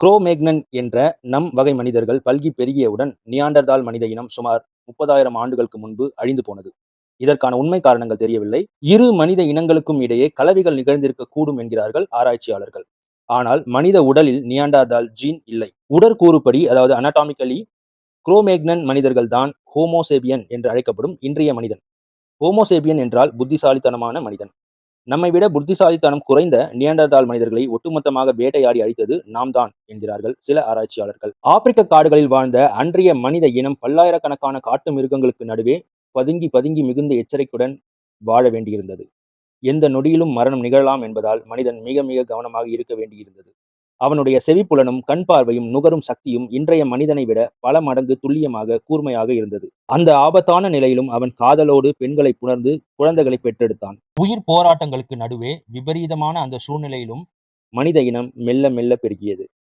Cro-Magnon என்ற நம் வகை மனிதர்கள் பல்கி பெருகியவுடன் நியாண்டர்தால் மனித இனம் சுமார் முப்பதாயிரம் ஆண்டுகளுக்கு முன்பு அழிந்து போனது. இதற்கான உண்மை காரணங்கள் தெரியவில்லை. இரு மனித இனங்களுக்கும் இடையே கலவைகள் நிகழ்ந்திருக்க கூடும் என்கிறார்கள் ஆராய்ச்சியாளர்கள். ஆனால் மனித உடலில் நியாண்டர்தால் ஜீன் இல்லை. உடற்கூறுப்படி அதாவது அனாட்டாமிக்கலி குரோமேக்னன் மனிதர்கள் தான் ஹோமோசேபியன் என்று அழைக்கப்படும் இன்றைய மனிதன். ஹோமோசேபியன் என்றால் புத்திசாலித்தனமான மனிதன். நம்மை விட புத்திசாலித்தனம் குறைந்த நியண்டர்தால் மனிதர்களை ஒட்டுமொத்தமாக வேட்டையாடி அழித்தது நாம் தான் என்கிறார்கள் சில ஆராய்ச்சியாளர்கள். ஆப்பிரிக்க காடுகளில் வாழ்ந்த அன்றைய மனித இனம் பல்லாயிரக்கணக்கான காட்டு மிருகங்களுக்கு நடுவே பதுங்கி பதுங்கி மிகுந்த எச்சரிக்கையுடன் வாழ வேண்டியிருந்தது. எந்த நொடியிலும் மரணம் நிகழலாம் என்பதால் மனிதன் மிக மிக கவனமாக இருக்க வேண்டியிருந்தது. அவனுடைய செவிப்புலனும் கண் பார்வையும் நுகரும் சக்தியும் இன்றைய மனிதனை விட பல மடங்கு துல்லியமாக கூர்மையாக இருந்தது. அந்த ஆபத்தான நிலையிலும் அவன் காதலோடு பெண்களை புணர்ந்து குழந்தைகளை பெற்றெடுத்தான். உயிர் போராட்டங்களுக்கு நடுவே விபரீதமான அந்த சூழ்நிலையிலும் மனித இனம் மெல்ல மெல்ல பெருகியது.